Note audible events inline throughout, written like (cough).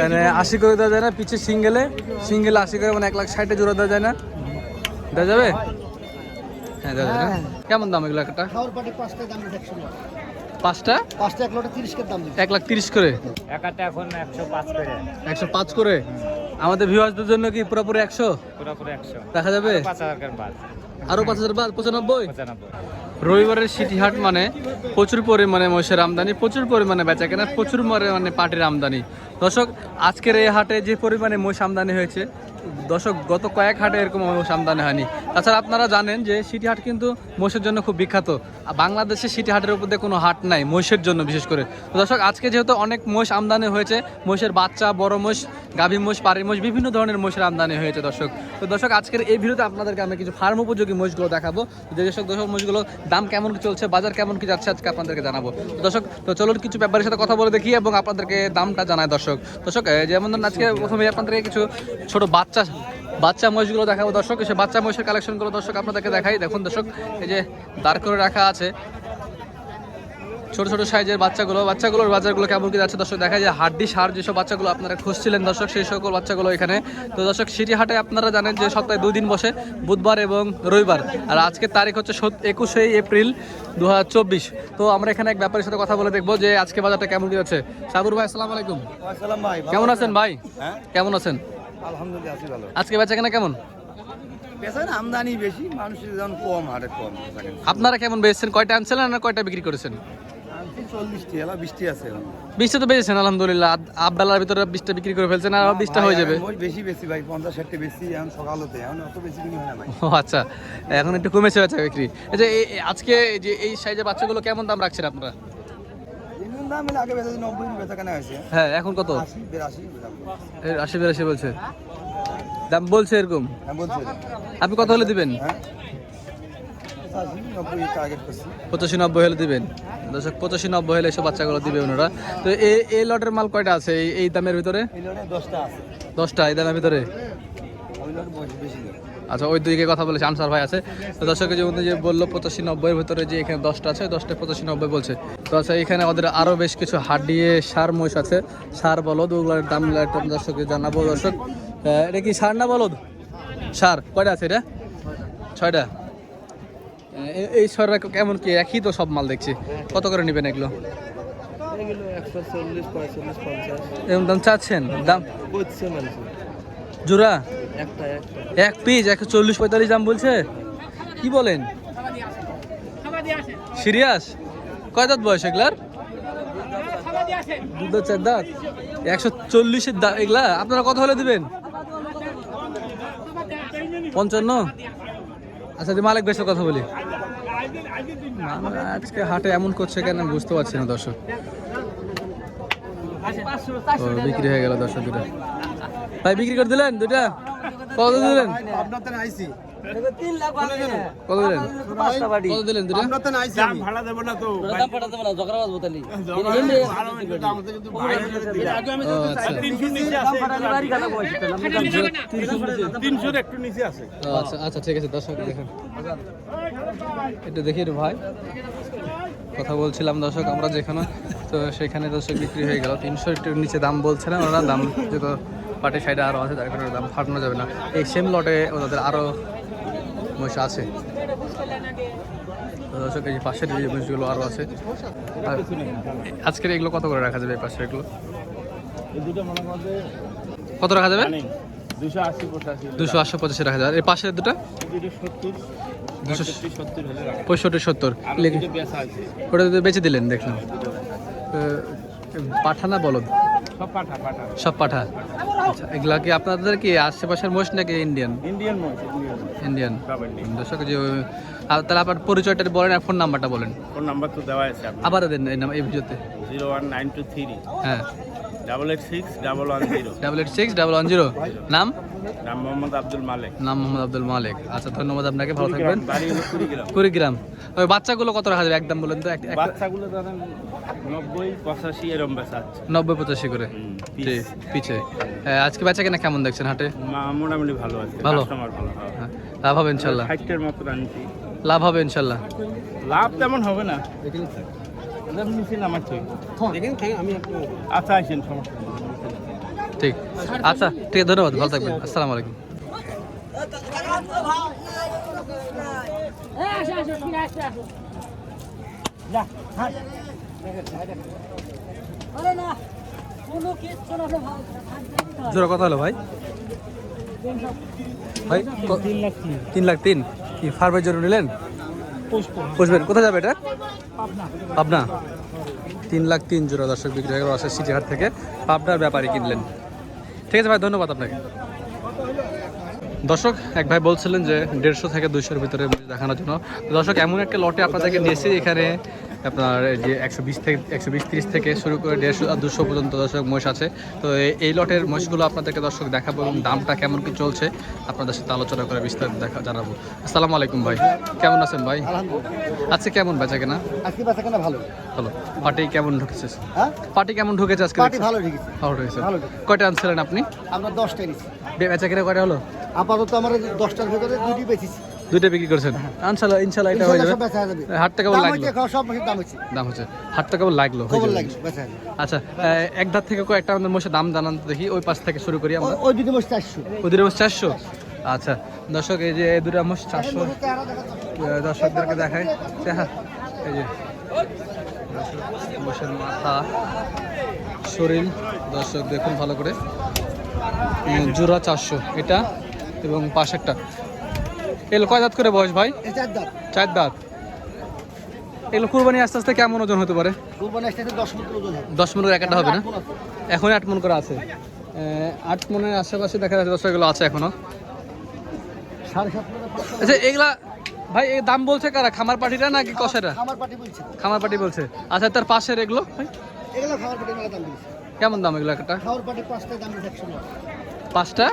মানে আশি করে দেওয়া যায় না পিছে সিঙ্গেলে সিঙ্গেলে আশি করে মানে এক লাখ ষাটে জোড়া দেওয়া যায় না। দেওয়া যাবে? হ্যাঁ দেওয়া যাবে কেমন দাম এগুলো একটা? পাঁচটা এক লটে তিরিশ দাম এক লাখ তিরিশ করে? এখন একশো পাঁচ করে। একশো পাঁচ করে? আমাদের ভিউয়ার্সদের জন্য কি পুরোপুরি একশো? পুরোপুরি একশো। দেখা যাবে? পাঁচ হাজার আরও পাঁচ হাজার বাদ? পঁচানব্বই? পঁচানব্বই। রবিবারের সিটি হাট মানে প্রচুর পরিমাণে মহিষের আমদানি, প্রচুর পরিমাণে বেচা কেনা প্রচুর পরিমাণে পাটির আমদানি। দর্শক, আজকের এই হাটে যে পরিমাণে মহিষ আমদানি হয়েছে দর্শক, গত কয়েক হাটে এরকম আমদানি হয়নি। তাছাড়া আপনারা জানেন যে সিটি হাট কিন্তু মহিষের জন্য খুব বিখ্যাত। বাংলাদেশে সিটি হাটের উপর দিয়ে কোনো হাট নাই মহিষের জন্য বিশেষ করে। তো দর্শক, আজকে যেহেতু অনেক মহিষ আমদানি হয়েছে, মহিষের বাচ্চা, বড় মহিষ, গাভী মহিষ পাড়ি মহিষ, বিভিন্ন ধরনের মহিষের আমদানি হয়েছে দর্শক। তো দর্শক, আজকের এই ভিডিওতে আপনাদেরকে আমি কিছু ফার্ম উপযোগী মহিষগুলো দেখাবো। যে যেসব দর্শক মহিষগুলো দাম কেমন কি চলছে, বাজার কেমন কি যাচ্ছে, আজকে আপনাদেরকে জানাব। দর্শক, তো চলুন কিছু ব্যাপারের সাথে কথা বলে দেখি এবং আপনাদেরকে দামটা জানায় দর্শক। দর্শক যেমন ধরুন আজকে প্রথমে আপনাদেরকে কিছু ছোট বাচ্চা বাচ্চা মহিষগুলো দেখাবো। দর্শক সে বাচ্চা মহিষের কালেকশনগুলো দর্শক আপনাদেরকে দেখাই। দেখুন দর্শক এই যে দাঁড় করে রাখা আছে। ছোট ছোট সাইজের বাচ্চাগুলো। বাচ্চাগুলোর বাজারগুলো কেমন কি যাচ্ছে দর্শক দেখা যায় হাড্ডি সার যেসব বাচ্চাগুলো আপনারা খুঁজছিলেন দর্শক সেই সকল বাচ্চাগুলো এখানে। তো দর্শক সিটি হাটে আপনারা জানেন যে সপ্তাহে দুই দিন বসে বুধবার এবং রবিবার। আর আজকের তারিখ হচ্ছে একুশে এপ্রিল দু হাজার চব্বিশ। তো আমরা এখানে এক ব্যাপারের সাথে কথা বলে দেখব যে আজকে বাজারটা কেমন কি যাচ্ছে। সাবুর ভাই আসসালামু আলাইকুম। কেমন আছেন? ভাই? হ্যাঁ? কেমন আছেন? আলহামদুলিল্লাহ আছি ভালো। আজকে বেচা কেনা কেমন? আমদানি বেশি মানুষের কম হারে কম আপনারা কেমন বেচছেন? কয়টা আনছিলেন না কয়টা বিক্রি করেছেন? বৃষ্টি আছে তো আলহামদুলিল্লাহ। ভিতরে বিক্রি করে ফেলছেন আর হয়ে যাবে। বেশি বেশি ভাই পঞ্চাশ ষাটটি বেশি এখন সকালতে এখন অত বেশি কিনি না ও আচ্ছা এখন একটু কমেছে বেচা বিক্রি। আজকে এই যে এই সাইজের বাচ্চাগুলো কেমন দাম রাখছেন আপনারা? এমন দাম আগে বেচা নব্বই বেচা কেনা হয়েছে হ্যাঁ এখন কত? আশি বিরাশি বলছে। দাম বলছে এরকম। আপনি কত হলে দিবেন? হ্যাঁ। পঁচাশি নব্বই হলে দিবেন। দর্শক পঁচাশি নব্বই হলে এসব বাচ্চাগুলো দিবে ওনারা। তো এই এই লটের মাল কয়টা আছে? এই দামের ভিতরে? দশটা এই দামের ভিতরে? আচ্ছা ওই দিকে কথা বলেছে আনসার ভাই আছে। তো দর্শকের যে যে বলল পঁচাশি নব্বইয়ের ভিতরে যে এখানে দশটা আছে দশটা পঁচাশি নব্বই বলছে। তো আচ্ছা এখানে ওদের আরও বেশ কিছু হাড্ডিয়ে সার মহিষ আছে। সার বলদ ওগুলোর দাম একটা দর্শককে জানাব। দর্শক এটা কি সার না বলদ? সার কয়টা আছে এটা? ছয়টা। এই সাররা কেমন কি? একই তো সব মাল দেখছি। কত করে নেবেন এগুলো? এরকম দাম চাচ্ছেন? দাম জোড়া? এক পিস একশো চল্লিশ পঁয়তাল্লিশ দাম বলছে? কি বলেন? সিরিয়াস? কয় দাঁত বয়স এগুলার? দু দাঁত চার দাঁত? একশো চল্লিশের দাঁত এগুলা? আপনারা কত হলে দিবেন? পঞ্চান্ন? আচ্ছা মালিক বেশের কথা বলি। আজকে হাটে এমন করছে কেন আমি বুঝতে পারছি না দর্শক। বিক্রি হয়ে গেল দর্শক দুটা। ভাই বিক্রি করে দিলেন দুটা কত দিলেন? কত দিলেন? কত দিলেন দুটা আপনার তো আইসি ভাড়া দেবো না তো ও আচ্ছা। তিনশোর একটু নিচে আছে। আচ্ছা আচ্ছা ঠিক আছে দর্শক দেখেন। একটু দেখি রে ভাই। কথা বলছিলাম দর্শক আমরা যেখানে তো সেখানে দর্শক বিক্রি হয়ে গেল। তিনশো একটু নিচে দাম বলছে না ওরা দাম যেহেতু পাটের সাইডে আরও আছে তার কারণে দাম ফাটানো যাবে না। এই সেম লটে ওদের আরও মহিষ আছে। দর্শক এই পাশের যে মহিষগুলো আরও আছে। আর আজকের এগুলো কত করে রাখা যাবে এই পাশের এগুলো? মনে কত রাখা যাবে? দুশো আশি পঁচাশি রাখা যাবে। এই পাশের দুটো? দুশো পঁয়ষট্টি, সত্তর ওটা তো বেঁচে দিলেন দেখলাম। পাঠা না বলদ। সব পাঠা। সব পাঠা। এগুলা কি আপনাদের কি আশেপাশের মোষ নাকি ইন্ডিয়ান ইন্ডিয়ান ইন্ডিয়ান ইন্ডিয়ান দর্শক যে তাহলে আপনার পরিচয়টা বলেন আর ফোন নাম্বারটা বলেন। ফোন নাম্বার তো দেওয়া আছে আবার দেন এই নাম- এই ভিডিওতে। Zero one nine two three হ্যাঁ। Double eight six double one zero double eight six double one zero নাম? নাম মোহাম্মদ আব্দুল মালেক। নাম মোহাম্মদ আব্দুল মালিক। আচ্ছা ধন্যবাদ আপনাকে ভালো থাকবেন। কুড়িগ্রাম। ওই বাচ্চাগুলো কত রাখা যাবে একদম বলেন তো বাচ্চাগুলো নব্বই পঁচাশি এরম বেচা নব্বই পঁচাশি করে। পিছে। হ্যাঁ, আজকে বেচা কেনা কেমন দেখছেন হাটে? মা- মোটামুটি ভালো আছে ভালো? ভালো হ্যাঁ, লাভ হবে ইনশাল্লাহ। ষাটের মতো আনছি। লাভ হবে ইনশাল্লাহ। লাভ তেমন হবে না। একটু আচ্ছা আসেন সমস্যা। ঠিক। আচ্ছা ঠিক ধন্যবাদ, ভালো থাকবেন। আসসালামু আলাইকুম। জোড়া কথা হলো, ভাই। ভাই তিন লাখ তিন। কি ফার্মের জন্য নিলেন? পুষবেন। কোথায় যাবে এটা? পাবনা। তিন লাখ তিন জোড়া দর্শক বিক্রি হয়ে গেল সিটিহাট থেকে। পাবনার ব্যাপারে কিনলেন। ঠিক আছে ভাই, ধন্যবাদ আপনাকে। দর্শক, এক ভাই বলছিলেন যে দেড়শো থেকে দুইশোর ভিতরে দেখানোর জন্য। দর্শক, এমন একটা লটে আপনাদেরকে নিয়েছি এখানে আপনার যে একশো বিশ থেকে একশো বিশ তিরিশ থেকে শুরু করে দেড়শো আর দুশো পর্যন্ত দর্শক মহিষ আছে। তো এই লটের মহিষগুলো আপনাদেরকে দর্শক দেখাবো এবং দামটা কেমন কি চলছে আপনাদের সাথে আলোচনা করে বিস্তারিত দেখা জানাব। আসসালামু আলাইকুম ভাই কেমন আছেন ভাই? আজকে কেমন বেচা কেনা? আজকে বেচা কেনা ভালো। ভালো। পার্টি কেমন ঢুকেছে? হ্যাঁ? পার্টি কেমন ঢুকেছে আজকে? পার্টি ভালো ঢুকেছে। ভালো ঢুকেছে। কয়টা আনছিলেন আপনি? আমরা দশটা বে- বেচা কেনা কয়টা হলো? আপাতত আমরা দশটার ভেতরে দুটি বেচেছি। দুইটা বিক্রি করছেন? ইনশাল্লাহ ইনশাল্লাহ এটা হয়ে যাবে। হাটটা কেমন দাম লাগল? দাম হচ্ছে। হচ্ছে। হাটটা লাগল? হয়ে আচ্ছা এক ধার থেকে কয়েকটা আমাদের মশে দাম জানান দেখি ওই পাশ থেকে শুরু করি আমরা। ও- ওই দুটি মাস চারশো। ওদের মোষ চারশো? আচ্ছা দর্শক এই যে এই দুটো মোষ চারশো দর্শকদেরকে দেখায় চেহারা এই যে দর্শক, মাথা শরীর দর্শক দেখুন ভালো করে। জোড়া চারশো এটা এবং পাশেরটা। এগুলো কয় দাঁত করে বয়স ভাই? এটার দাম চার দাঁত। এগুলো কুরবানি আস্তে আস্তে কেমন ওজন হতে পারে? কোরবানি আসতে দশ ওজন দশ মনের একটা হবে না? এখন আট মন করে আছে। আট মনের আশেপাশে দেখা যাচ্ছে দশ এগুলো আছে এখনও। আচ্ছা এগুলা ভাই এই দাম বলছে কারা? খামার পাটিটা নাকি কষাটা খামার পাটি বলছে। খামার পাটি বলছে। আচ্ছা তার পাশের এগুলো ভাই, এগুলো খামার পাটি দাম দিয়েছে। কেমন দাম এগুলো একটা? পাঁচটা দাম পাঁচটা?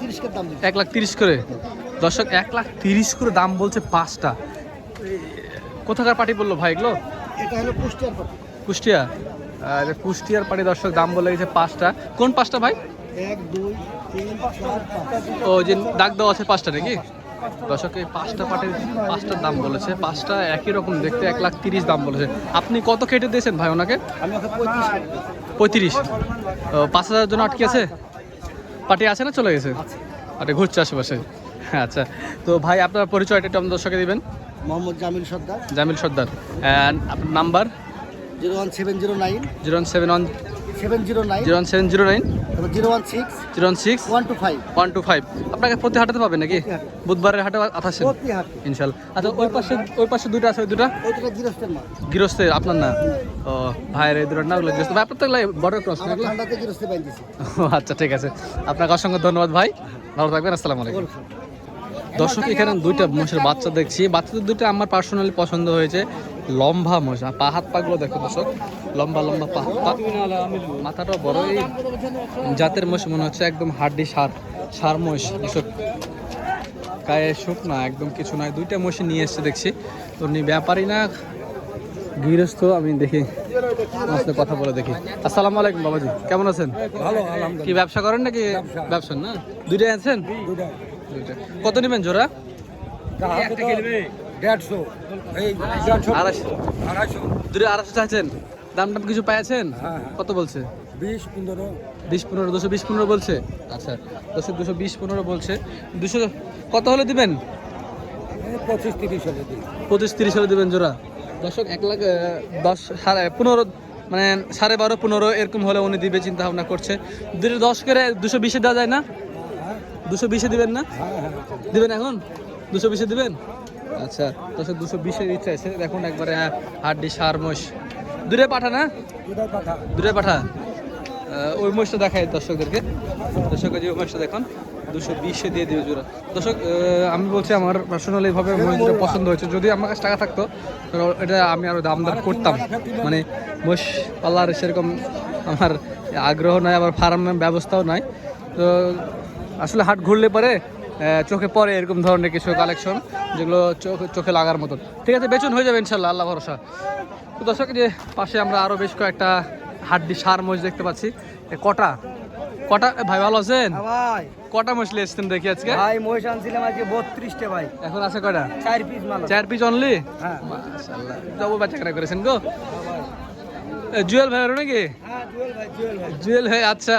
কের দাম এক লাখ তিরিশ করে। দর্শক এক লাখ তিরিশ করে দাম বলছে পাঁচটা। কোথাকার পাটি বলল ভাই এগুলো? এটা হলো কুষ্টিয়ার পাটি কুষ্টিয়া? আর কুষ্টিয়ার পাটি দর্শক দাম বলে গেছে পাঁচটা। কোন পাঁচটা ভাই? এক দুই ও যে দাগ দেওয়া আছে পাঁচটা নাকি? দর্শক এই পাঁচটা পাটের পাঁচটার দাম বলেছে। পাঁচটা একই রকম দেখতে এক লাখ তিরিশ দাম বলেছে। আপনি কত কেটে দিয়েছেন ভাই ওনাকে? পঁয়ত্রিশ পাঁচ হাজারের জন্য আটকে আছে? পার্টি আছে না চলে গেছে? আরে ঘুরছে আশেপাশে। আচ্ছা। তো ভাই আপনার পরিচয়টা একটু আমাদের দর্শকে দিবেন। মোহাম্মদ জামিল সর্দার। জামিল সর্দার। আপনার number? Zero one seven zero nine. Zero one seven one seven zero nine. Zero one seven zero nine. Zero one six. Zero one six. One two five. One two five. আপনাকে প্রতি হাটাতে পাবেন নাকি? বুধবারের হাটে প্রতি ইনশাল্লাহ আচ্ছা ওই পাশে ওই পাশে দুটো আছে ওই দুটা গৃহস্থের গৃহস্থের আপনার না? ও ভাইয়ের এই দুটো না ওগুলো গৃহস্থ ভাই আপনার তো বড় ক্রস আচ্ছা ঠিক আছে। আপনাকে অসংখ্য ধন্যবাদ ভাই। ভালো থাকবেন আসসালামু আলাইকুম। দর্শক এখানে দুইটা মোষের বাচ্চা দেখছি। বাচ্চাদের দুটো আমার পার্সোনালি পছন্দ হয়েছে লম্বা মোষ পা হাত পাগুলো দেখো দর্শক লম্বা লম্বা পা। হাত পা মাথাটাও বড়। এই জাতের মোষ মনে হচ্ছে একদম হাড্ডি সার সার মোষ দর্শক গায়ে শুক না একদম কিছু নয় দুইটা মোষে নিয়ে এসছে দেখছি। তো উনি ব্যাপারই না গৃহস্থ আমি দেখি আমার সাথে কথা বলে দেখি। আসসালামু আলাইকুম বাবাজি কেমন আছেন? ভালো কি ব্যবসা করেন নাকি? ব্যবসা। না? দুইটাই আছেন দুইটা। কত নেবেন জোড়া? দেড়শো। আড়াইশো। আড়াইশো। দুটো আড়াইশো চাইছেন? দাম টাম কিছু পেয়েছেন? হ্যাঁ, কত বলছে? বিশ পনেরো। বিশ পনেরো দুশো বিশ পনেরো বলছে? আচ্ছা দুশো দুশো বিশ পনেরো বলছে। দুশো কত হলে দিবেন? পঁচিশ তিরিশ হলে পঁচিশ তিরিশ হলে দিবেন জোড়া। দর্শক এক লাখ দশ সাড়ে পনেরো মানে সাড়ে বারো পনেরো এরকম হলে উনি দিবে চিন্তা ভাবনা করছে। দুটো দশ করে দুশো বিশে দেওয়া যায় না? দুশো বিশে দিবেন না? দিবেন এখন? দুশো বিশে দিবেন? আচ্ছা দর্শক দুশো বিশের ইচ্ছা আছে। দেখুন একবারে হাড্ডি, সার মোষ দূরে পাঠা না? দূরে পাঠা। ওই মোষটা দেখায় দর্শকদেরকে। দর্শক যে ওই মোষটা দেখুন, দুশো বিশে দিয়ে দিবে জোড়া। দর্শক আমি বলছি আমার পার্সোনালি ভাবে মোষ দুটো পছন্দ হয়েছে। যদি আমার কাছে টাকা থাকতো এটা আমি আরও দাম দাম করতাম। মানে মোষ পাল্লার সেরকম আমার আগ্রহ নয় আবার ফার্মের ব্যবস্থাও নাই। তো আসলে হাট ঘুরলে পরে চোখে পড়ে এরকম ধরনের কিছু কালেকশন যেগুলো চোখে চোখে লাগার মতন। ঠিক আছে বেচন হয়ে যাবে ইনশাল্লাহ আল্লাহ ভরসা। তো দর্শক যে পাশে আমরা আরও বেশ কয়েকটা হাড্ডি সার মোষ দেখতে পাচ্ছি। কটা? কটা? ভাই ভালো আছেন? ভাই। কটা নিয়ে এসছেন দেখি আজকে? ভাই মহিষ আনছিলাম আজকে বত্রিশটা ভাই। এখন আছে কটা চার পিস মাল চার পিস অনলি হ্যাঁ। মাশাআল্লাহ যাব করেছেন গো। জুয়েল ভাই নাকি? হ্যাঁ জুয়েল ভাই। জুয়েল ভাই আচ্ছা।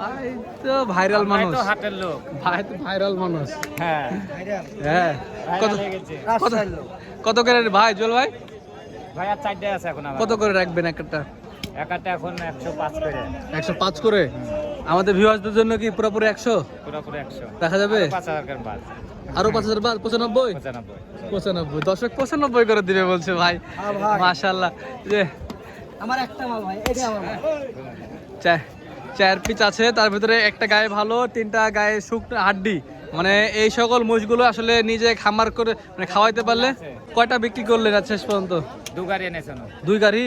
ভাই তো ভাইরাল ভাই মানুষ। হাটের লোক। ভাই তো ভাইরাল মানুষ। হ্যাঁ। হ্যাঁ। কত হয়ে করে ভাই জল ভাই? ভাই আর চারটে আছে এখন কত করে রাখবেন একটা? একাটা এখন একশো পাঁচ করে। একশো পাঁচ করে? আমাদের ভিউয়ার্সদের জন্য কি পুরোপুরি একশো? পুরোপুরি একশো। দেখা যাবে? আরও পাঁচ হাজার বা- পঁচানব্বই? পঁচানব্বই। পঁচানব্বই। দর্শক পঁচানব্বই করে দিবে বলছে ভাই। মাশাল্লাহ যে আমার একটা মাল ভাই এটা আমার মাল। চা- চার পিচ আছে তার ভিতরে একটা গায়ে ভালো তিনটা গায়ে শুকনো হাড্ডি। মানে এই সকল মোষগুলো আসলে নিজে খামার করে মানে খাওয়াইতে পারলে কয়টা বিক্রি করলেন আজ শেষ পর্যন্ত? দু গাড়ি এনেছেন। দুই গাড়ি?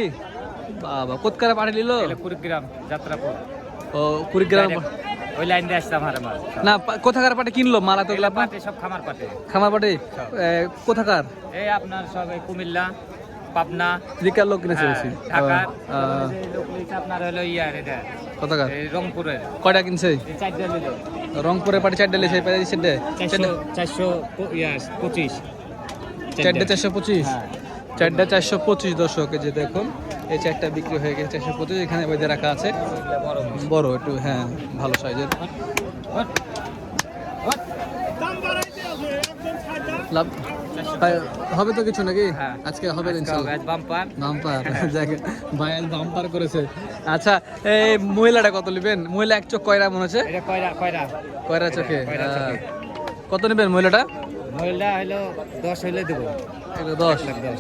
বাবা কোতকারে পাঠিয়ে নিল কুড়িগ্রাম যাত্রাপুর। ও কুড়িগ্রাম ওই লাইন দিয়ে আসতাম হারে মাল। না কোথাকার পাটে কিনলো মাল এগুলা পাটে সব খামার পাটে। খামার পাটে? কোথাকার? এই আপনার সব কুমিল্লা পাবনা দিকার লোক কিনেছে হ্যাঁ, বেশি? লইছে আপনার হলো ইয়ার এটা কোথাকার রংপুরের। কয়টা কিনছে? চারটা নিল। রংপুরে পাটি চারটে লেছে পাই চারটে? চারশো পঁচিশ। চারটে চারশো পঁচিশ? হ্যাঁ। চারটা চারশো পঁচিশ দর্শক এই যে দেখুন এই চারটা বিক্রি হয়ে গেছে চারশো পঁচিশ এখানে বেঁধে রাখা আছে। বড় একটু হ্যাঁ ভালো সাইজের। লাভ হবে তো কিছু নাকি? হ্যাঁ। আজকে হবে বাম্পার। বাম্পার (laughs) যাক ভাই আজ বাম্পার করেছে। আচ্ছা এই মহিলাটা কত নেবেন? মহিলা এক চোখ কয়রা মনে হচ্ছে? কয়রা চোখে? কত নেবেন মহিলাটা? মহিলা হলো দশ হইলে দেবো। দশ। দশ।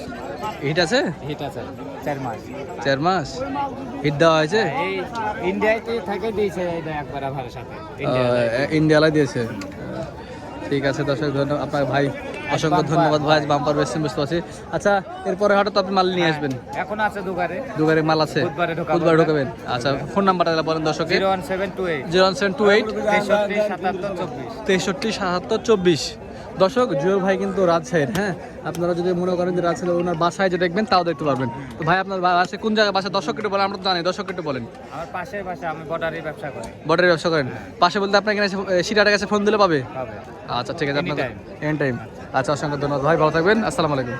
হিট আছে? হিট আছে চার মাস। চার মাস? হিট দেওয়া হয়েছে? এই ইন্ডিয়াতে থাকে দিয়েছে একবার ভালো সাথে। ইন্ডিয়ালাই দিয়েছে। ঠিক আছে দর্শক ধন্যবাদ। আপনার ভাই অসংখ্য ধন্যবাদ ভাই বাম্পার বেশি বুঝতে পারছি আচ্ছা এরপরে হঠাৎ আপনি মাল নিয়ে আসবেন? এখন আছে দুগারে দুগারে মাল আছে? বুধবারে ঢোকাবেন? আচ্ছা ফোন নাম্বারটা বলেন দর্শকের। Zero one seven two eight. Zero one seven two eight. তেষট্টি সাতাত্তর চব্বিশ। তেষট্টি সাতাত্তর চব্বিশ। দর্শক জুয়েল ভাই কিন্তু রাজশাহীর হ্যাঁ? আপনারা যদি মনে করেন যে রাজশাহী ওনার বাসায় যে দেখবেন তাও দেখতে পারবেন। তো ভাই আপনার বাসায় কোন জায়গায়? বাসা দর্শক একটু বলেন আমরা তো জানি দর্শক একটু বলেন। আমার পাশের বাসা আমি বর্ডারি ব্যবসা করি। বর্ডারের ব্যবসা করেন। পাশে বলতে আপনার এখানে সিটারের কাছে ফোন দিলে পাবে? পাবে। আচ্ছা ঠিক আছে আপনার Anytime. এন টাইম আচ্ছা অসংখ্য ধন্যবাদ। ভাই ভালো থাকবেন। আসসালামু আলাইকুম।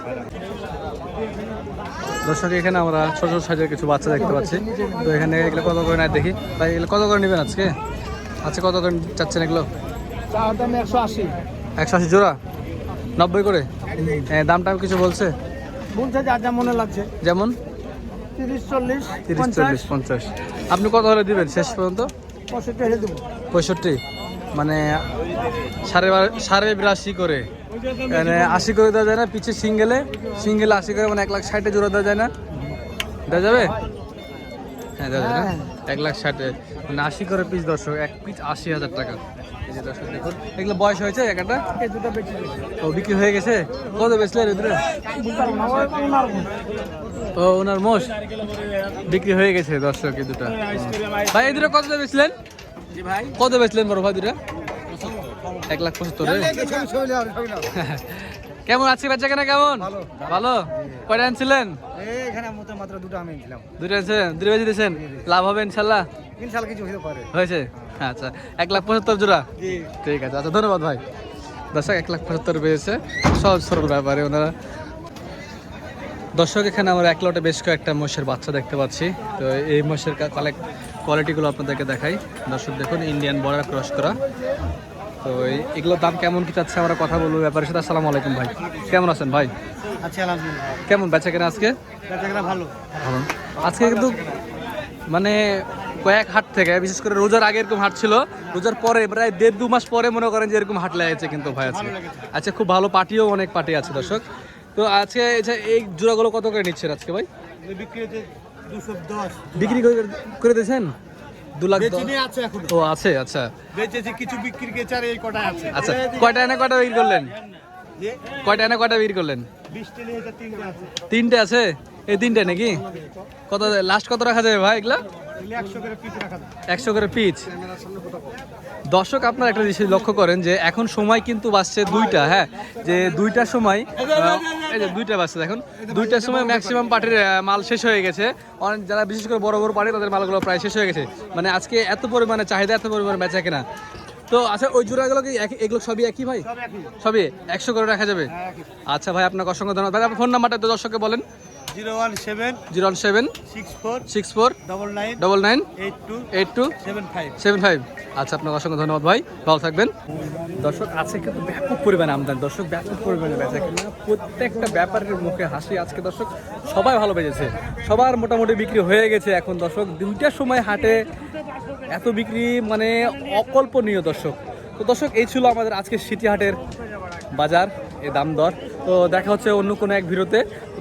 দর্শক এখানে আমরা ছোট ছোট সাইজের কিছু বাচ্চা দেখতে পাচ্ছি। তো এখানে এগুলো কত করে নেয় দেখি? ভাই এগুলো কত করে নেবেন আজকে? আজকে কত করে চাচ্ছেন এগুলো? একশো আশি একশো আশি জোড়া? নব্বই করে? হ্যাঁ দাম টাম কিছু বলছে? বলছে যা যা মনে লাগছে। যেমন? তিরিশ চল্লিশ তিরিশ চল্লিশ পঞ্চাশ। আপনি কত হলে দিবেন? শেষ পর্যন্ত? পঁয়ষট্টি পঁয়ষট্টি। মানে সাড়ে বার- সাড়ে বিরাশি করে। মানে আশি করে দেওয়া যায় না পিছে সিঙ্গেলে। সিঙ্গেলে আশি করে মানে এক লাখ ষাটে জোড়া দেওয়া যায় না। দেওয়া যাবে? হ্যাঁ দেওয়া যাবে না? এক লাখ ষাটে। মানে আশি করে পিস দর্শক এক পিস আশি হাজার টাকা। এই যে দর্শক দেখুন এগুলো বয়স হয়েছে একটা? ও বিক্রি হয়ে গেছে? কত বেচলেন। ও ওনার মোষ? বিক্রি হয়ে গেছে দর্শক এই দুটা। ভাই এই দুটো কত দিয়ে বেচলেন কত বেচলেন বড় ভাই দুটা? এক লাখ পঁচাত্তর (laughs) কেমন আছে বাচ্চা কেনা কেমন? ভালো। কয়টা আনছিলেন? দুটো দিলাম দুটো বেজে দিয়েছেন? লাভ হবে ইনশাল্লাহ? কিছু হয়েছে? আচ্ছা এক লাখ পঁচাত্তর জোড়া? ঠিক আছে আচ্ছা ধন্যবাদ ভাই। দর্শক এক লাখ পঁচাত্তর পেয়েছে সহজ সরল ব্যাপারে ওনারা দর্শক এখানে আমরা এক লটে বেশ কয়েকটা মোষের বাচ্চা দেখতে পাচ্ছি। তো এই মোষের কালেক্ট কোয়ালিটিগুলো আপনাদেরকে দেখাই। দর্শক দেখুন ইন্ডিয়ান বর্ডার ক্রস করা। তো এগুলোর দাম কেমন কি চাচ্ছে আমরা কথা বলব ব্যাপারের সাথে। আসসালামু আলাইকুম ভাই। কেমন আছেন ভাই? আচ্ছা আলহামদুলিল্লাহ। কেমন বেচা কেনা আজকে? ভালো। ভালো। আজকে কিন্তু মানে কয়েক হাট থেকে বিশেষ করে রোজার আগে এরকম হাট ছিল রোজার পরে প্রায় দেড় দু মাস পরে মনে করেন যে এরকম হাট লেগেছে কিন্তু ভাই আছে আচ্ছা খুব ভালো পার্টিও অনেক পার্টি আছে দর্শক। তো আজকে এই জোড়াগুলো কত করে নিচ্ছেন আজকে ভাই? বিক্রি বিক্রি করে করে দিয়েছেন? দু লাখ আছে এখন। ও আছে আচ্ছা। বেচেছে কিছু বিক্রি গেছে আর এই কটা আছে। আচ্ছা কয়টা এনে কয়টা বিক্রি করলেন? কয়টা এনে কয়টা বিক্রি করলেন? তিনটে আছে। এই তিনটে নাকি? কত লাস্ট কত রাখা যাবে ভাই এগুলা? একশো করে পিচ দর্শক আপনার একটা জিনিস লক্ষ্য করেন যে এখন সময় কিন্তু বাজছে দুইটা হ্যাঁ? যে দুইটার সময় এই যে দুইটা দেখুন। দুইটার সময় ম্যাক্সিমাম মাল শেষ হয়ে গেছে। অনেক যারা বিশেষ করে বড় বড় পার্টি তাদের মালগুলো প্রায় শেষ হয়ে গেছে। মানে আজকে এত পরিমাণে চাহিদা এত পরিমাণে বেচা কেনা। তো আচ্ছা ওই জোড়াগুলো কি এগুলো সবই একই ভাই? সবই? একশো করে রাখা যাবে? আচ্ছা ভাই আপনাকে অসংখ্য ধন্যবাদ। ভাই আপনার ফোন নাম্বারটা তো দর্শককে বলেন। Zero one seven zero one seven six four six four double nine double nine eight two eight two seven five seven five. আচ্ছা আপনাকে অসংখ্য ধন্যবাদ ভাই। ভালো থাকবেন। দর্শক আছে কিন্তু ব্যাপক পরিমাণে আমদানি। দর্শক ব্যাপক পরিমাণে বেচা কিনা। প্রত্যেকটা ব্যাপারের মুখে হাসি আজকে। দর্শক সবাই ভালো বেজেছে। সবার মোটামুটি বিক্রি হয়ে গেছে এখন। দর্শক দুইটার সময় হাটে এত বিক্রি মানে অকল্পনীয় দর্শক। তো দর্শক এই ছিল আমাদের আজকে সিটি হাটের বাজার এ দাম দর। তো দেখা হচ্ছে অন্য কোনো এক ভিডিওতে।